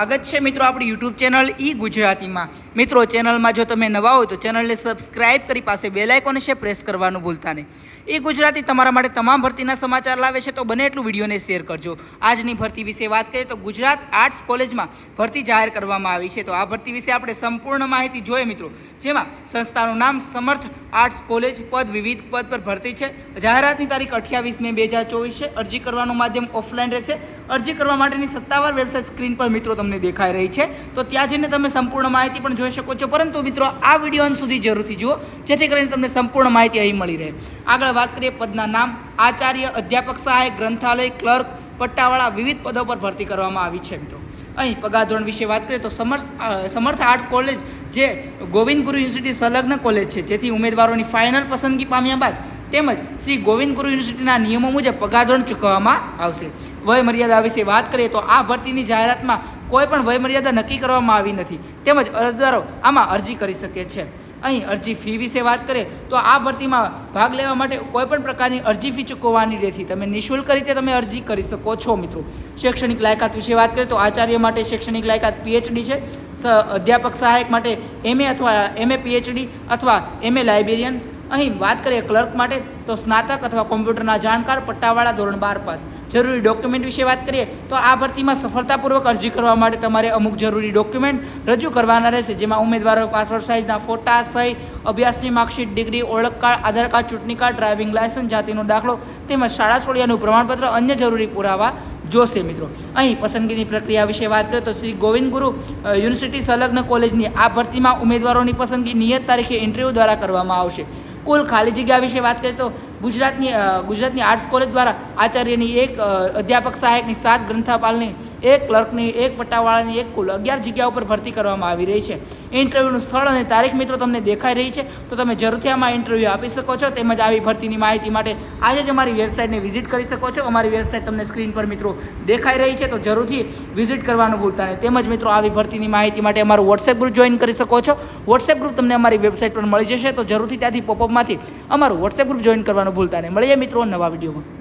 સ્વાગત છે મિત્રો આપણી યુટ્યુબ ચેનલ ઈ ગુજરાતીમાં. મિત્રો, ચેનલમાં જો તમે નવા હોય તો ચેનલને સબસ્ક્રાઇબ કરી પાસે બેલ આઇકોન છે પ્રેસ કરવાનું ભૂલતા નહીં. ઈ ગુજરાતી તમારા માટે તમામ ભરતીના સમાચાર લાવે છે તો બને એટલું વિડીયોને શેર કરજો. આજની ભરતી વિશે વાત કરીએ તો ગુજરાત આર્ટ્સ કોલેજમાં ભરતી જાહેર કરવામાં આવી છે. તો આ ભરતી વિશે આપણે સંપૂર્ણ માહિતી જોઈએ મિત્રો. જેમાં સંસ્થાનું નામ સમર્થ આર્ટ્સ કોલેજ પદ વિવિધ પદ પર ભરતી છે. જાહેરાતની તારીખ અઠ્યાવીસ મે બે હજાર ચોવીસ છે. અરજી કરવાનું માધ્યમ ઓફલાઈન રહેશે. અરજી કરવા માટેની સત્તાવાર વેબસાઇટ સ્ક્રીન પર મિત્રો તમને દેખાઈ રહી છે. તો ત્યાં જઈને તમે સંપૂર્ણ માહિતી પણ જોઈ શકો છો. પરંતુ મિત્રો, આ વીડિયો અંત સુધી જરૂરથી જુઓ. જેથી કરીને તમને સંપૂર્ણ માહિતી અહીં મળી રહે. આગળ વાત કરીએ પદના નામ. આચાર્ય, અધ્યાપક સહાયક ગ્રંથાલય, ક્લર્ક, પટ્ટાવાળા વિવિધ પદો પર ભરતી કરવામાં આવી છે મિત્રો. અહીં પગાર ધોરણ વિશે વાત કરીએ તો સમર્થ સમર્થ આર્ટ કોલેજ જે ગોવિંદ ગુરુ યુનિવર્સિટી સંલગ્ન કોલેજ છે, જેથી ઉમેદવારોની ફાઇનલ પસંદગી પામ્યા બાદ તેમજ શ્રી ગોવિંદ ગુરુ યુનિવર્સિટીના નિયમો મુજબ પગાર ધોરણ ચૂકવવામાં આવશે. વય મર્યાદા વિશે વાત કરીએ તો આ ભરતીની જાહેરાતમાં કોઈ પણ વયમર્યાદા નક્કી કરવામાં આવી નથી. તેમજ અરજદારો આમાં અરજી કરી શકે છે. અહીં અરજી ફી વિશે વાત કરીએ, તો આ ભરતીમાં ભાગ લેવા માટે કોઈપણ પ્રકારની અરજી ફી ચૂકવવાની રહેતી. તમે નિઃશુલ્ક રીતે તમે અરજી કરી શકો છો, મિત્રો. શૈક્ષણિક લાયકાત વિશે વાત કરીએ, તો આચાર્ય માટે શૈક્ષણિક લાયકાત પીએચડી છે. અધ્યાપક સહાયક માટે એમએ અથવા એમએ પીએચડી અથવા એમએ લાઇબ્રેરિયન અહીં વાત કરીએ ક્લર્ક માટે, તો સ્નાતક અથવા કોમ્પ્યુટરના જાણકાર, પટ્ટાવાળા ધોરણ બાર પાસ. જરૂરી ડોક્યુમેન્ટ વિશે વાત કરીએ, તો આ ભરતીમાં સફળતાપૂર્વક અરજી કરવા માટે તમારે અમુક જરૂરી ડોક્યુમેન્ટ રજૂ કરવાના રહેશે, જેમાં ઉમેદવારો પાસપોર્ટ સાઇઝના ફોટા, સહી, અભ્યાસની માર્કશીટ, ડિગ્રી, ઓળખ કાર્ડ, આધાર કાર્ડ, ચૂંટણી કાર્ડ ડ્રાઇવિંગ લાયસન્સ જાતિનો દાખલો, તેમજ શાળા છોડ્યાનું પ્રમાણપત્ર અન્ય જરૂરી પુરાવા જોશે મિત્રો. અહીં પસંદગીની પ્રક્રિયા વિશે વાત કરીએ, તો શ્રી ગોવિંદ ગુરુ યુનિવર્સિટી સંલગ્ન કોલેજની આ ભરતીમાં ઉમેદવારોની પસંદગી નિયત તારીખે ઇન્ટરવ્યૂ દ્વારા કરવામાં આવશે. કુલ ખાલી જગ્યા વિશે વાત કરીએ તો ગુજરાતની ગુજરાતની આર્ટ્સ કોલેજ દ્વારા આચાર્યની એક અધ્યાપક સહાયકની સાત ગ્રંથાપાલની એક ક્લર્કની, એક પટ્ટાવાળાની એક કુલ અગિયાર જગ્યા ઉપર ભરતી કરવામાં આવી રહી છે. ઇન્ટરવ્યૂનું સ્થળ અને તારીખ મિત્રો તમને દેખાઈ રહી છે. તો તમે જરૂરથી આમાં ઇન્ટરવ્યૂ આપી શકો છો. તેમજ આવી ભરતીની માહિતી માટે આજે જ અમારી વેબસાઇટને વિઝિટ કરી શકો છો. અમારી વેબસાઇટ તમને સ્ક્રીન પર મિત્રો દેખાઈ રહી છે. તો જરૂરથી વિઝિટ કરવાનું ભૂલતા નહીં. તેમજ મિત્રો આવી ભરતીની માહિતી માટે અમારું વોટ્સએપ ગ્રુપ જોઈન કરી શકો છો. વોટ્સએપ ગ્રુપ તમને અમારી વેબસાઇટ પર મળી જશે. તો જરૂરથી ત્યાંથી પોપઅપમાંથી અમારું વોટ્સએપ ગ્રુપ જોઈન કરવાનું ભૂલતા નહીં. મળીએ મિત્રો નવા વિડીયોમાં.